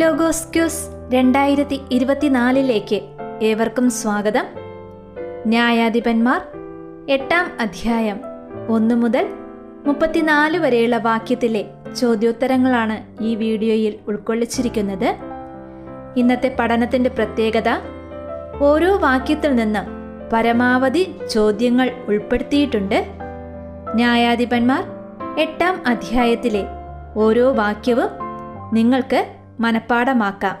ലോഗോസ്ക്യൂസ് രണ്ടായിരത്തി ഇരുപത്തിനാലിലേക്ക് ഏവർക്കും സ്വാഗതം. ന്യായാധിപന്മാർ എട്ടാം അധ്യായം ഒന്നു മുതൽ മുപ്പത്തിനാല് വരെയുള്ള വാക്യത്തിലെ ചോദ്യോത്തരങ്ങളാണ് ഈ വീഡിയോയിൽ ഉൾക്കൊള്ളിച്ചിരിക്കുന്നത്. ഇന്നത്തെ പഠനത്തിന്റെ പ്രത്യേകത ഓരോ വാക്യത്തിൽ നിന്നും പരമാവധി ചോദ്യങ്ങൾ ഉൾപ്പെടുത്തിയിട്ടുണ്ട്. ന്യായാധിപന്മാർ എട്ടാം അധ്യായത്തിലെ ഓരോ വാക്യവും നിങ്ങൾക്ക് മനഃപ്പാടമാക്കാം.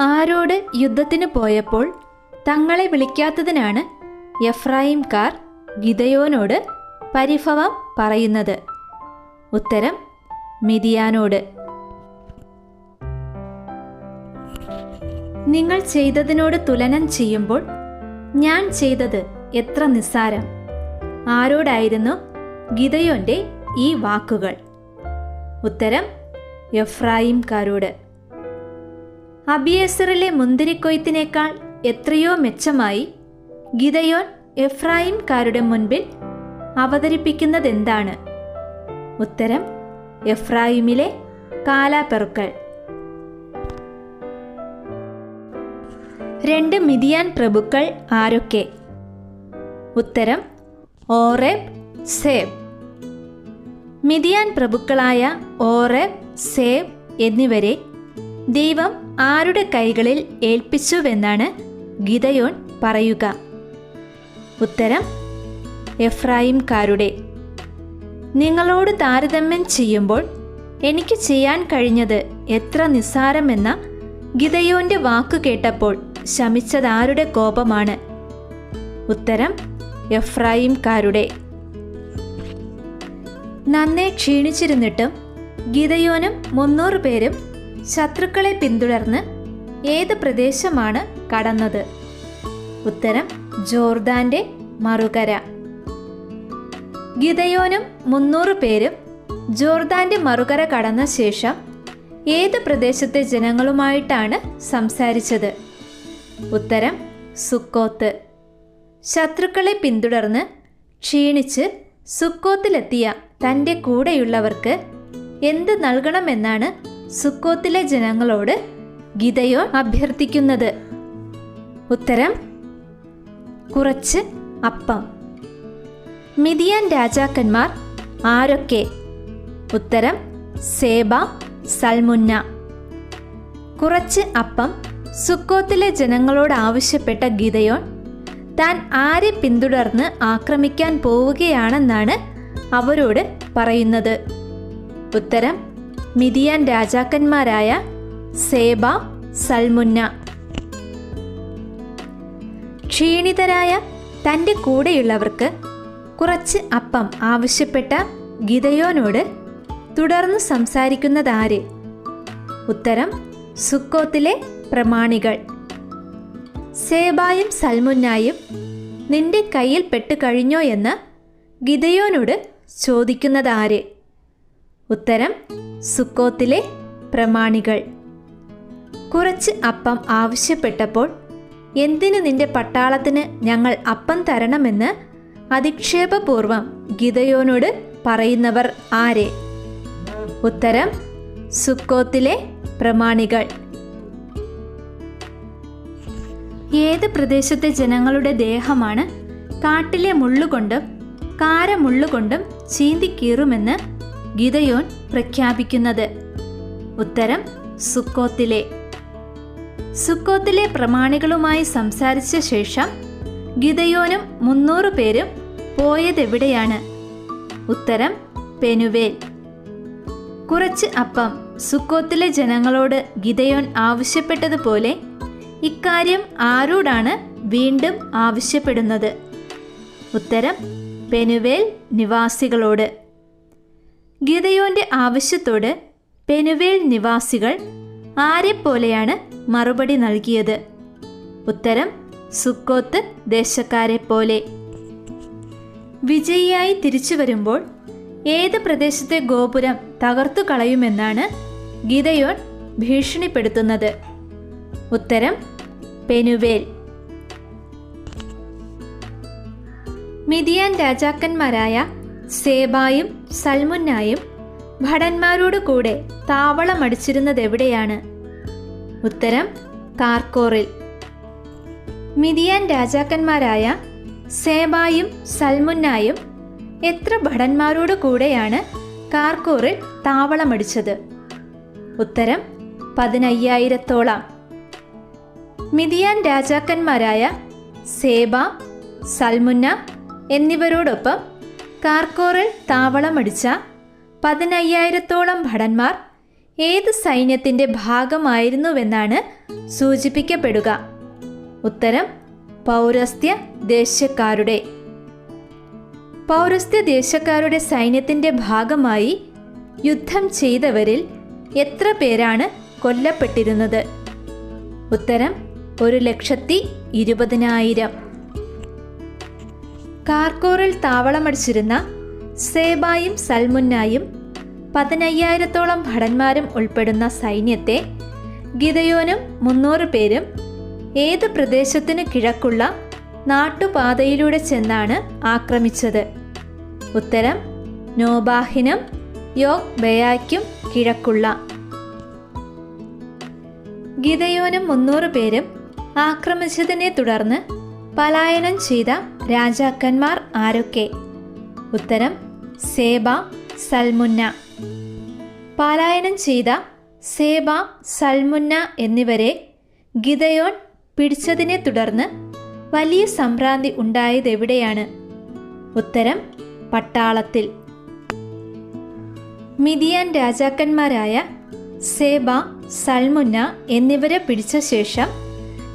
ആരോട് യുദ്ധത്തിന് പോയപ്പോൾ തങ്ങളെ വിളിക്കാത്തതിനാണ് എഫ്രായിംകാർ ഗിതയോനോട് പരിഭവം പറയുന്നത്. ഉത്തരം മിതിയാനോട് നിങ്ങൾ ചെയ്തതിനോട് തുലനം ചെയ്യുമ്പോൾ ഞാൻ ചെയ്തത് എത്ര നിസ്സാരം. ആരോടായിരുന്നു ഗിതയോന്റെ ഈ വാക്കുകൾ? ഉത്തരം എഫ്രായിംകാരോട്. അബിയേസറിലെ മുന്തിരിക്കൊയ്ത്തിനേക്കാൾ എത്രയോ മെച്ചമായി ഗിതയോൻ എഫ്രായിംകാരുടെ മുൻപിൽ അവതരിപ്പിക്കുന്നതെന്താണ്? ഉത്തരം എഫ്രായിമിലെ കാലാപെറുക്കൾ. രണ്ട് മിതിയാൻ പ്രഭുക്കൾ ആരൊക്കെ? ഉത്തരം ഓറേബ് സേബ്. മിതിയാൻ പ്രഭുക്കളായ ഓറേബ് സേബ് എന്നിവരെ ദൈവം ആരുടെ കൈകളിൽ ഏൽപ്പിച്ചുവെന്നാണ് ഗിതയോൻ പറയുക. ഉത്തരം എഫ്രായിംകാരുടെ. നിങ്ങളോട് താരതമ്യം ചെയ്യുമ്പോൾ എനിക്ക് ചെയ്യാൻ കഴിഞ്ഞത് എത്ര നിസ്സാരമെന്ന ഗിതയോന്റെ വാക്കു കേട്ടപ്പോൾ ശമിച്ചതാരുടെ കോപമാണ്. ഉത്തരം എഫ്രായിംകാരുടെ. നന്നെ ക്ഷീണിച്ചിരുന്നിട്ടും ഗിതയോനും മുന്നൂറ് പേരും ശത്രുക്കളെ പിന്തുടർന്ന് ഏത് പ്രദേശമാണ് കടന്നത്? ഉത്തരം ജോർദാന്റെ മറുകര. ഗിതയോനും മുന്നൂറ് പേരും ജോർദാന്റെ മറുകര കടന്ന ശേഷം ഏത് പ്രദേശത്തെ ജനങ്ങളുമായിട്ടാണ് സംസാരിച്ചത്? ഉത്തരം സുക്കോത്ത്. ശത്രുക്കളെ പിന്തുടർന്ന് ക്ഷീണിച്ച് സുക്കോത്തിലെത്തിയ തന്റെ കൂടെയുള്ളവർക്ക് എന്ത് നൽകണമെന്നാണ് സുക്കോത്തിലെ ജനങ്ങളോട് ഗിതയോൻ അഭ്യർത്ഥിക്കുന്നത്. ഉത്തരം കുറച്ച് അപ്പം. മിതിയാൻ രാജാക്കന്മാർ ആരൊക്കെ? ഉത്തരം സേബ സൽമുന്ന. കുറച്ച് അപ്പം സുക്കോത്തിലെ ജനങ്ങളോട് ആവശ്യപ്പെട്ട ഗീതയോൺ താൻ ആരെ പിന്തുടർന്ന് ആക്രമിക്കാൻ പോവുകയാണെന്നാണ് അവരോട് പറയുന്നത്. ഉത്തരം മിതിയാൻ രാജാക്കന്മാരായ സേബ സൽമുന്ന. ക്ഷീണിതരായ തന്റെ കൂടെയുള്ളവർക്ക് കുറച്ച് അപ്പം ആവശ്യപ്പെട്ട ഗിതയോനോട് തുടർന്ന് സംസാരിക്കുന്നതാര്? ഉത്തരം സുക്കോത്തിലെ പ്രമാണികൾ. സേബായും സൽമുന്നായും നിന്റെ കയ്യിൽ പെട്ടുകഴിഞ്ഞോ എന്ന് ഗിതയോനോട് ചോദിക്കുന്നതാര്? ഉത്തരം സുക്കോത്തിലെ പ്രമാണികൾ. കുറച്ച് അപ്പം ആവശ്യപ്പെട്ടപ്പോൾ എന്തിന് നിന്റെ പട്ടാളത്തിന് ഞങ്ങൾ അപ്പം തരണമെന്ന് അധിക്ഷേപപൂർവം ഗീതയോനോട് പറയുന്നവർ ആരെ? ഉത്തരം സുക്കോത്തിലെ പ്രമാണികൾ. ഏത് പ്രദേശത്തെ ജനങ്ങളുടെ ദേഹമാണ് കാട്ടിലെ മുള്ളുകൊണ്ടും കാരമുള്ളുകൊണ്ടും ചീന്തിക്കീറുമെന്ന് ഗിതയോൻ പ്രഖ്യാപിക്കുന്നത്. ഉത്തരം സുക്കോത്തിലെ. സുക്കോത്തിലെ പ്രമാണികളുമായി സംസാരിച്ച ശേഷം ഗിതയോനും മുന്നൂറ് പേരും പോയതെവിടെയാണ്? ഉത്തരം പെനുവേൽ. കുറച്ച് അപ്പം സുക്കോത്തിലെ ജനങ്ങളോട് ഗിതയോൻ ആവശ്യപ്പെട്ടതുപോലെ ഇക്കാര്യം ആരോടാണ് വീണ്ടും ആവശ്യപ്പെടുന്നത്? ഉത്തരം പെനുവേൽ നിവാസികളോട്. ഗിതയോന്റെ ആവശ്യത്തോട് പെനുവേൽ നിവാസികൾ ആരെപ്പോലെയാണ് മറുപടി നൽകിയത്? ഉത്തരം സുക്കോത്ത് ദേശക്കാരെ പോലെ വിജയിയായി തിരിച്ചു വരുമ്പോൾ ഏത് പ്രദേശത്തെ ഗോപുരം തകർത്തു കളയുമെന്നാണ് ഗിതയോൻ ഭീഷണിപ്പെടുത്തുന്നത്. ഉത്തരം പെനുവേൽ. മിതിയാൻ രാജാക്കന്മാരായ സേബായും സൽമുന്നായും ഭടന്മാരോട് കൂടെ താവളമടിച്ചിരുന്നത് എവിടെയാണ് ഉത്തരം കാർക്കോറിൽ. മിതിയാൻ രാജാക്കന്മാരായ സേബായും സൽമുന്നായും എത്ര ഭടന്മാരോട് കൂടെയാണ് കാർക്കോറിൽ താവളമടിച്ചത്? ഉത്തരം പതിനയ്യായിരത്തോളം. മിതിയാൻ രാജാക്കന്മാരായ സേബ സൽമുന്ന എന്നിവരോടൊപ്പം കാർക്കോറിൽ താവളമടിച്ച പതിനയ്യായിരത്തോളം ഭടന്മാർ ഏത് സൈന്യത്തിന്റെ ഭാഗമായിരുന്നുവെന്നാണ് സൂചിപ്പിക്കപ്പെടുക. ഉത്തരം പൗരസ്ത്യ ദേശക്കാരുടെ. പൗരസ്ത്യ ദേശക്കാരുടെ സൈന്യത്തിന്റെ ഭാഗമായി യുദ്ധം ചെയ്തവരിൽ എത്ര പേരാണ് കൊല്ലപ്പെട്ടിരുന്നത്? ഉത്തരം ഒരു ലക്ഷത്തി ഇരുപതിനായിരം. കാർക്കോറിൽ താവളമടിച്ചിരുന്ന സേബായും സൽമുന്നായും പതിനയ്യായിരത്തോളം ഭടന്മാരും ഉൾപ്പെടുന്ന സൈന്യത്തെ ഗിതയോനും മുന്നൂറ് പേരും ഏത് പ്രദേശത്തിന് കിഴക്കുള്ള നാട്ടുപാതയിലൂടെ ചെന്നാണ് ആക്രമിച്ചത്. ഉത്തരം നോബാഹിനും യോഗ് ബയാക്കും കിഴക്കുള്ള. ഗിതയോനും മുന്നൂറ് പേരും ആക്രമിച്ചതിനെ തുടർന്ന് പലായനം ചെയ്ത രാജാക്കന്മാർ ആരൊക്കെ? ഉത്തരം സേബ സൽമുന്ന. പലായനം ചെയ്ത സേബ സൽമുന്ന എന്നിവരെ ഗിതയോൺ പിടിച്ചതിനെ തുടർന്ന് വലിയ സംഭ്രാന്തി ഉണ്ടായത് എവിടെയാണ് ഉത്തരം പട്ടാളത്തിൽ. മിതിയാൻ രാജാക്കന്മാരായ സേബ സൽമുന്ന എന്നിവരെ പിടിച്ച ശേഷം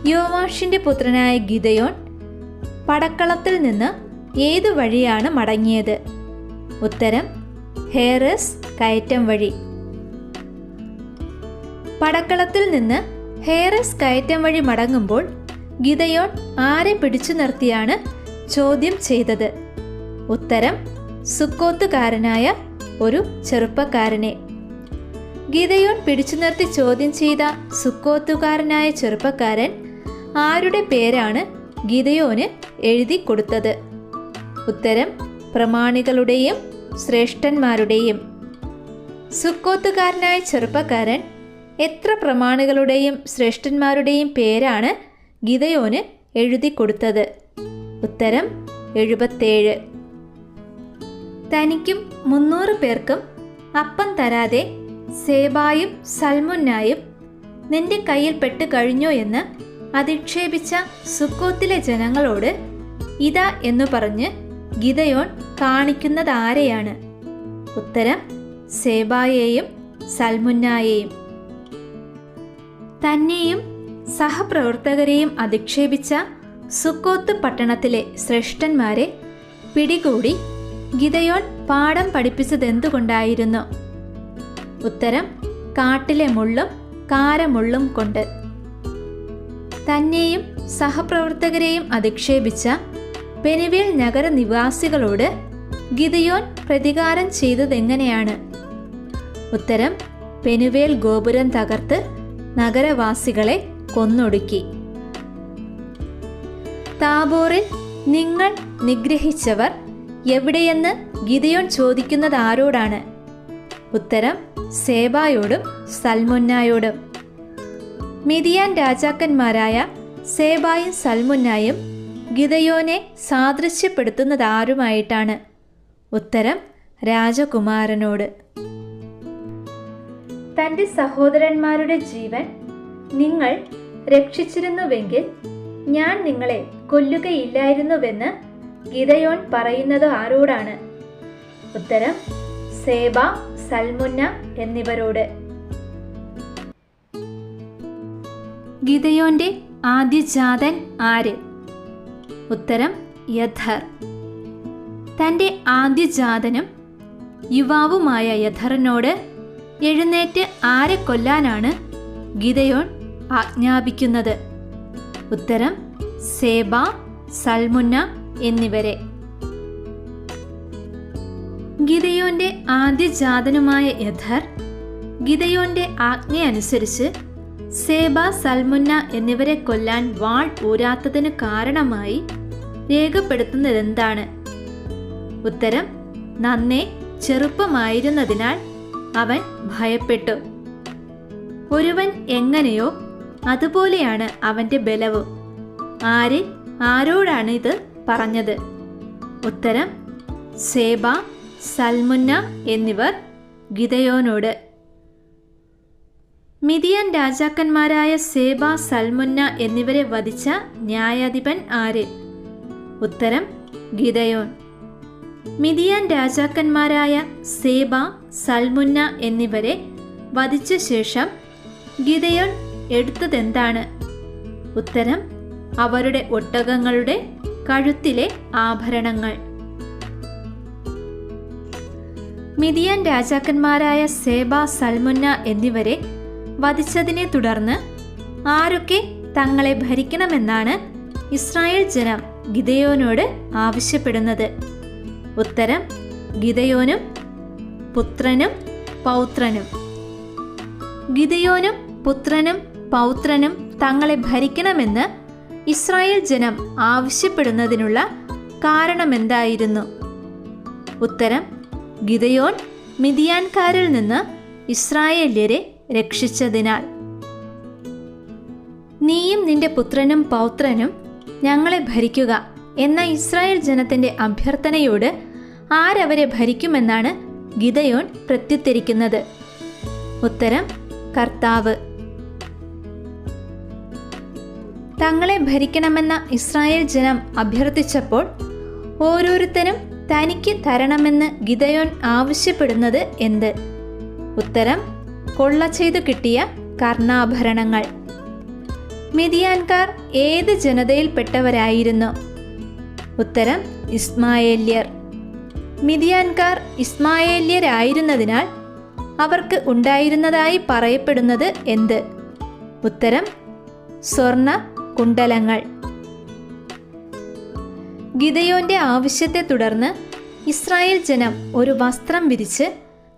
യോവാഷിന്റെ പുത്രനായ ഗിതയോൻ പടക്കളത്തിൽ നിന്ന് ഏതു വഴിയാണ് മടങ്ങിയത്? ഉത്തരം ഹേറസ് കയറ്റം വഴി. പടക്കളത്തിൽ നിന്ന് ഹേറസ് കയറ്റം വഴി മടങ്ങുമ്പോൾ ഗിതയോൺ ആരെ പിടിച്ചു നിർത്തിയാണ് ചോദ്യം ചെയ്തത്? ഉത്തരം സുക്കോത്തുകാരനായ ഒരു ചെറുപ്പക്കാരനെ. ഗീതയോൺ പിടിച്ചു നിർത്തി ചോദ്യം ചെയ്ത സുക്കോത്തുകാരനായ ചെറുപ്പക്കാരൻ ആരുടെ പേരാണ് ഗിതയോന് എഴുതി കൊടുത്തത്. ഉത്തരം പ്രമാണികളുടെയും ശ്രേഷ്ഠന്മാരുടെയും. സുക്കോത്തുകാരനായ ചെറുപ്പക്കാരൻ എത്ര പ്രമാണികളുടെയും ശ്രേഷ്ഠന്മാരുടെയും പേരാണ് ഗിതയോന് എഴുതി കൊടുത്തത്? ഉത്തരം എഴുപത്തേഴ്. തനിക്കും മുന്നൂറ് പേർക്കും അപ്പം തരാതെ സേബായും സൽമുന്നായും നിന്റെ കയ്യിൽ പെട്ട് കഴിഞ്ഞോ എന്ന് അധിക്ഷേപിച്ച സുക്കോത്തിലെ ജനങ്ങളോട് ഇതാ എന്നു പറഞ്ഞ് ഗിതയോൻ കാണിക്കുന്നതാരെയാണ്? ഉത്തരം സേബായെയും സൽമുന്നായെയും. തന്നെയും സഹപ്രവർത്തകരെയും അധിക്ഷേപിച്ച സുക്കോത്ത് പട്ടണത്തിലെ ശ്രേഷ്ഠന്മാരെ പിടികൂടി ഗിതയോൻ പാഠം പഠിപ്പിച്ചതെന്തുകൊണ്ടായിരുന്നു? ഉത്തരം കാട്ടിലെ മുള്ളും കാരമുള്ളും കൊണ്ട്. തന്നെയും സഹപ്രവർത്തകരെയും അധിക്ഷേപിച്ച പെനുവേൽ നഗര നിവാസികളോട് ഗിതയോൻ പ്രതികാരം ചെയ്തതെങ്ങനെയാണ്? ഉത്തരം പെനുവേൽ ഗോപുരം തകർത്ത് നഗരവാസികളെ കൊന്നൊടുക്കി. താബോറിൽ നിങ്ങൾ നിഗ്രഹിച്ചവർ എവിടെയെന്ന് ഗിതയോൻ ചോദിക്കുന്നത് ആരോടാണ് ഉത്തരം സേബായോടും സൽമുന്നായോടും. മിതിയാൻ രാജാക്കന്മാരായ സേബായും സൽമുന്നായും ഗിതയോനെ സാദൃശ്യപ്പെടുത്തുന്നത് ആരുമായിട്ടാണ് ഉത്തരം രാജകുമാരനോട്. തന്റെ സഹോദരന്മാരുടെ ജീവൻ നിങ്ങൾ രക്ഷിച്ചിരുന്നുവെങ്കിൽ ഞാൻ നിങ്ങളെ കൊല്ലുകയില്ലായിരുന്നുവെന്ന് ഗിതയോൻ പറയുന്നത് ആരോടാണ്? ഉത്തരം സേബ സൽമുന്ന എന്നിവരോട്. ഗിതയോന്റെ ആദ്യജാതൻ ആര്? ഉത്തരം യഥർ. തന്റെ ആദ്യജാതനും യുവാവുമായ യഥറിനോട് എഴുന്നേറ്റ് ആരെ കൊല്ലാനാണ് ഗീതയോൺ ആജ്ഞാപിക്കുന്നത്? ഉത്തരം സേബ സൽമുന്ന എന്നിവരെ. ഗിതയോന്റെ ആദ്യജാതനുമായ യഥർ ഗിതയോന്റെ ആജ്ഞയനുസരിച്ച് സേബ സൽമുന്ന എന്നിവരെ കൊല്ലാൻ വാൾ ഊരാത്തതിന് കാരണമായി രേഖപ്പെടുത്തുന്നതെന്താണ്? ഉത്തരം നന്നേ ചെറുപ്പമായിരുന്നതിനാൽ അവൻ ഭയപ്പെട്ടു. ഒരുവൻ എങ്ങനെയോ അതുപോലെയാണ് അവന്റെ ബലവും. ആര് ആരോടാണ് ഇത് പറഞ്ഞത്? ഉത്തരം സേബ സൽമുന്ന എന്നിവർ ഗിതയോനോട് മിതിയാൻ രാജാക്കന്മാരായ സേബ സൽമുന്ന എന്നിവരെ വധിച്ച ന്യായാധിപൻ ആര്? ഉത്തരം ഗിതയോൻ മിതിയൻ രാജാക്കന്മാരായ സേബ സൽമുന്ന എന്നിവരെ വധിച്ച ശേഷം ഗിതയോൻ എടുത്തതെന്താണ്? ഉത്തരം അവരുടെ ഒട്ടകങ്ങളുടെ കഴുത്തിലെ ആഭരണങ്ങൾ. മിതിയൻ രാജാക്കന്മാരായ സേബ സൽമുന്ന എന്നിവരെ വധിച്ചതിനെ തുടർന്ന് ആരൊക്കെ തങ്ങളെ ഭരിക്കണമെന്നാണ് ഇസ്രായേൽ ജനം ഗിതയോനോട് ആവശ്യപ്പെടുന്നത്. ഉത്തരം ഗിതയോനും പുത്രനും പൗത്രനും. ഗിതയോനും പുത്രനും പൗത്രനും തങ്ങളെ ഭരിക്കണമെന്ന് ഇസ്രായേൽ ജനം ആവശ്യപ്പെടുന്നതിനുള്ള കാരണമെന്തായിരുന്നു? ഉത്തരം ഗിതയോൻ മിതിയാൻകാരിൽ നിന്ന് ഇസ്രായേല്യരെ രക്ഷിച്ചതിനാൽ. നീയും നിന്റെ പുത്രനും പൗത്രനും ഞങ്ങളെ ഭരിക്കുക എന്ന ഇസ്രായേൽ ജനത്തിന്റെ അഭ്യർത്ഥനയോട് ആരവരെ ഭരിക്കുമെന്നാണ് ഗിതയോൻ പ്രത്യുത്തരിക്കുന്നത്. ഉത്തരം കർത്താവ്. തങ്ങളെ ഭരിക്കണമെന്ന ഇസ്രായേൽ ജനം അഭ്യർത്ഥിച്ചപ്പോൾ ഓരോരുത്തരും തനിക്ക് തരണമെന്ന് ഗിതയോൻ ആവശ്യപ്പെടുന്നത് എന്ത്? ഉത്തരം കൊള്ള ചെയ്തു കിട്ടിയ കർണാഭരണങ്ങൾ. മിതിയാൻകാർ ഏത് ജനതയിൽപ്പെട്ടവരായിരുന്നു? ഉത്തരം ഇസ്മായേല്യർ. മിതിയാൻകാർ ഇസ്മായേല്യരായിരുന്നതിനാൽ അവർക്ക് ഉണ്ടായിരുന്നതായി പറയപ്പെടുന്നത് എന്ത്? ഉത്തരം സ്വർണ കുണ്ടലങ്ങൾ ഗിതയോന്റെ ആവശ്യത്തെ തുടർന്ന് ഇസ്രായേൽ ജനം ഒരു വസ്ത്രം വിരിച്ച്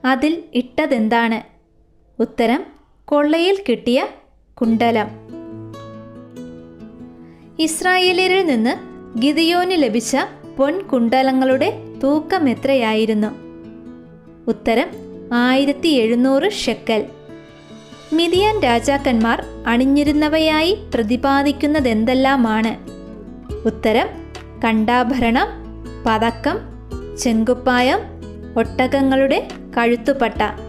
അതിൽ ഇട്ടതെന്താണ്? ഉത്തരം കൊള്ളയിൽ കിട്ടിയ കുണ്ടലം ഇസ്രായേലിൽ നിന്ന് ഗിതിയോന് ലഭിച്ച പൊൻകുണ്ടലങ്ങളുടെ തൂക്കം എത്രയായിരുന്നു? ഉത്തരം ആയിരത്തി എഴുന്നൂറ് ഷെക്കൽ. മിതിയാൻ രാജാക്കന്മാർ അണിഞ്ഞിരുന്നവയായി പ്രതിപാദിക്കുന്നതെന്തെല്ലാമാണ്? ഉത്തരം കണ്ടാഭരണം പതക്കം ചെങ്കുപ്പായം ഒട്ടകങ്ങളുടെ കഴുത്തുപട്ട.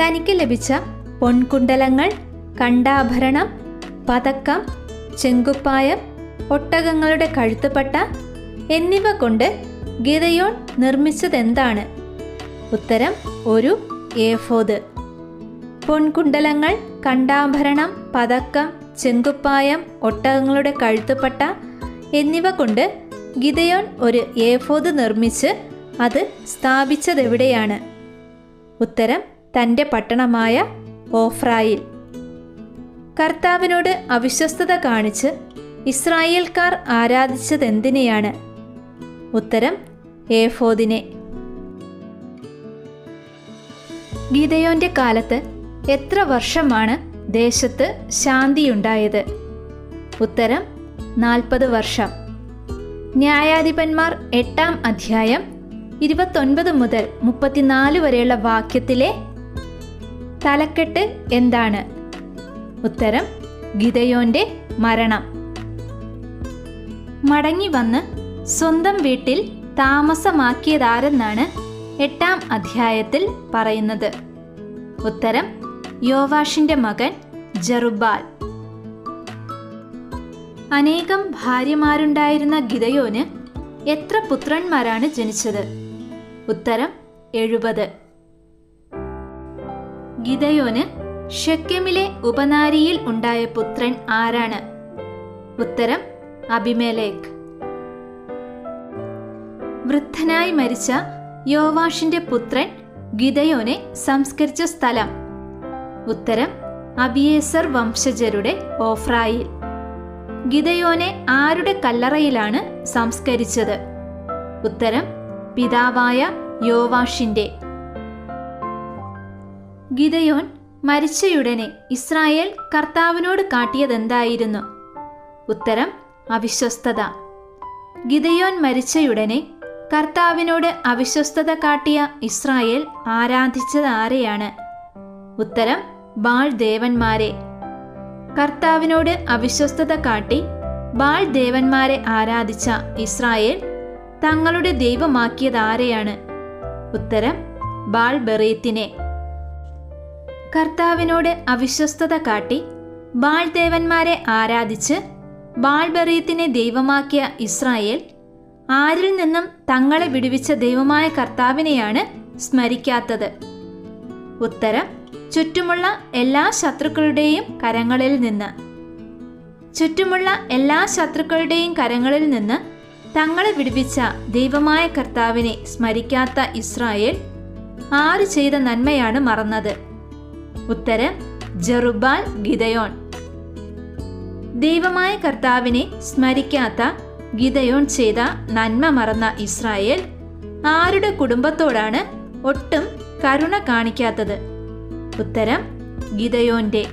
തനിക്ക് ലഭിച്ച പൊൻകുണ്ടലങ്ങൾ കണ്ടാഭരണം പതക്കം ചെങ്കുപ്പായം ഒട്ടകങ്ങളുടെ കഴുത്തുപട്ട എന്നിവ കൊണ്ട് ഗിതയോൺ നിർമ്മിച്ചതെന്താണ്? ഉത്തരം ഒരു ഏഫോദ്. പൊൻകുണ്ടലങ്ങൾ കണ്ടാഭരണം പതക്കം ചെങ്കുപ്പായം ഒട്ടകങ്ങളുടെ കഴുത്തുപട്ട എന്നിവ കൊണ്ട് ഗിതയോൺ ഒരു ഏഫോദ് നിർമ്മിച്ച് അത് സ്ഥാപിച്ചതെവിടെയാണ്? ഉത്തരം തന്റെ പട്ടണമായ ഓഫ്രായിൽ. കർത്താവിനോട് അവിശ്വസ്തത കാണിച്ച് ഇസ്രായേൽക്കാർ ആരാധിച്ചതെന്തിനെയാണ്? ഉത്തരം ഏഫോദിനെ. ഗീതയോന്റെ കാലത്ത് എത്ര വർഷമാണ് ദേശത്ത് ശാന്തിയുണ്ടായത്? ഉത്തരം നാൽപ്പത് വർഷം. ന്യായാധിപന്മാർ എട്ടാം അധ്യായം ഇരുപത്തൊൻപത് മുതൽ മുപ്പത്തിനാല് വരെയുള്ള വാക്യത്തിലെ തലക്കെട്ട് എന്താണ്? ഉത്തരം ഗിതയോന്റെ മരണം. മടങ്ങി വന്ന് സ്വന്തം വീട്ടിൽ താമസമാക്കിയതാരെന്നാണ് എട്ടാം അധ്യായത്തിൽ പറയുന്നത്. ഉത്തരം യോവാഷിന്റെ മകൻ ജറുബാൽ അനേകം ഭാര്യമാരുണ്ടായിരുന്ന ഗിതയോന് എത്ര പുത്രന്മാരാണ് ജനിച്ചത്? ഉത്തരം എഴുപത്. ഗിതയോന് ഷക്കെമിലെ ഉപനാരിയിൽ ഉണ്ടായ പുത്രൻ ആരാണ്? ഉത്തരം അബിമേലേക്ക്. വൃദ്ധനായി മരിച്ച യോവാഷിന്റെ പുത്രൻ ഗിതയോനെ സംസ്കരിച്ച സ്ഥലം. ഉത്തരം അബിയേസർ വംശജരുടെ ഓഫ്രായിൽ. ഗിതയോനെ ആരുടെ കല്ലറയിലാണ് സംസ്കരിച്ചത്? ഉത്തരം പിതാവായ യോവാഷിന്റെ. ഗിതയോൻ മരിച്ചയുടനെ ഇസ്രായേൽ കർത്താവിനോട് കാട്ടിയതെന്തായിരുന്നു? ഉത്തരം അവിശ്വസ്തത. ഗിതയോൻ മരിച്ചയുടനെ കർത്താവിനോട് അവിശ്വസ്തത കാട്ടിയ ഇസ്രായേൽ ആരാധിച്ചത് ആരെയാണ് ഉത്തരം ബാൾ ദേവന്മാരെ. കർത്താവിനോട് അവിശ്വസ്തത കാട്ടി ബാൾ ദേവന്മാരെ ആരാധിച്ച ഇസ്രായേൽ തങ്ങളുടെ ദൈവമാക്കിയതാരെയാണ്? ഉത്തരം ബാൾ ബെറീത്തിനെ. കർത്താവിനോട് അവിശ്വസ്തത കാട്ടി ബാൾ ദേവന്മാരെ ആരാധിച്ച് ബാൾബെറീത്തിനെ ദൈവമാക്കിയ ഇസ്രായേൽ ആരിൽ നിന്നും തങ്ങളെ വിടുവിച്ച ദൈവമായ കർത്താവിനെയാണ് സ്മരിക്കാത്തത്. ഉത്തരം ചുറ്റുമുള്ള എല്ലാ ശത്രുക്കളുടെയും കരങ്ങളിൽ നിന്ന്. ചുറ്റുമുള്ള എല്ലാ ശത്രുക്കളുടെയും കരങ്ങളിൽ നിന്ന് തങ്ങളെ വിടുവിച്ച ദൈവമായ കർത്താവിനെ സ്മരിക്കാത്ത ഇസ്രായേൽ ആര് ചെയ്ത നന്മയാണ് മറന്നത്? ഉത്തരം ജറുബാൽ ഗിതയോൺ ദൈവമായ കർത്താവിനെ സ്മരിക്കാത്ത ഗിതയോൺ ചെയ്ത നന്മ മറന്ന ഇസ്രായേൽ ആരുടെ കുടുംബത്തോടാണ് ഒട്ടും കരുണ കാണിക്കാത്തത്? ഉത്തരം ഗിതയോന്റെ